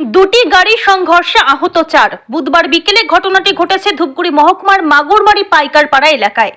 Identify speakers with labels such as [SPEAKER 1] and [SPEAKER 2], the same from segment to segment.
[SPEAKER 1] দুটি গাড়ি সংঘর্ষে আহত চার। বুধবার বিকেলে ঘটনাটি ঘটেছে ধূপগুড়ি মহকুমার মাগুরমারি পাইকারপাড়া এলাকায়।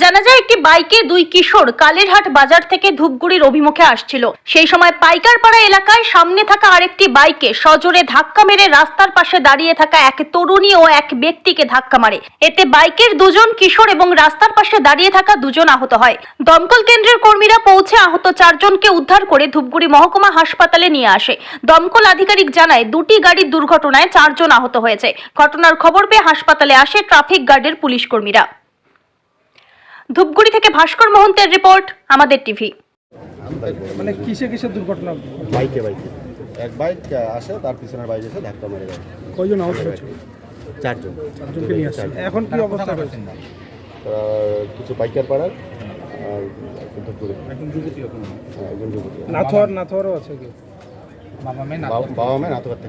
[SPEAKER 1] জানা যায়, একটি বাইকে দুই কিশোর কালেরহাট বাজার থেকে ধূপগুড়ির অভিমুখে আসছিল। সেই সময় পাইকারপাড়া এলাকায় সামনে থাকা আরেকটি বাইকে সজোরে ধাক্কা মেরে রাস্তার পাশে দাঁড়িয়ে থাকা এক তরুণী ও এক ব্যক্তিকে ধাক্কা মারে। এতে বাইকের দুজন কিশোর এবং রাস্তার পাশে দাঁড়িয়ে থাকা দুজন আহত হয়। দমকল কেন্দ্রের কর্মীরা পৌঁছে আহত চারজনকে উদ্ধার করে ধূপগুড়ি মহকুমা হাসপাতালে নিয়ে আসে। দমকল আধিকারিক জানায় দুটি গাড়ির দুর্ঘটনায় চারজন আহত হয়েছে। ঘটনার খবর পেয়ে হাসপাতালে আসে ট্রাফিক গার্ডের পুলিশ কর্মীরা। ধূপগুড়ি থেকে ভাস্কর মোহন্তের রিপোর্ট আমাদের টিভি।
[SPEAKER 2] মানে কিসে কিসে দুর্ঘটনা?
[SPEAKER 3] বাইকে বাইকে। এক বাইক আসে তার পিছনের বাইক এসে ধাক্কা মেরে দেয়।
[SPEAKER 2] কয়জন আহত হয়েছে?
[SPEAKER 3] চারজন।
[SPEAKER 2] চারজনকে নিয়ে আসছে। এখন কি অবস্থা রয়েছে?
[SPEAKER 3] কিছু বাইকার পাড়ার আর একজন। হ্যাঁ, একজন যুবতী।
[SPEAKER 2] নাথোয়ার নাথোয়ারও আছে কি?
[SPEAKER 3] भाव में ना तो करते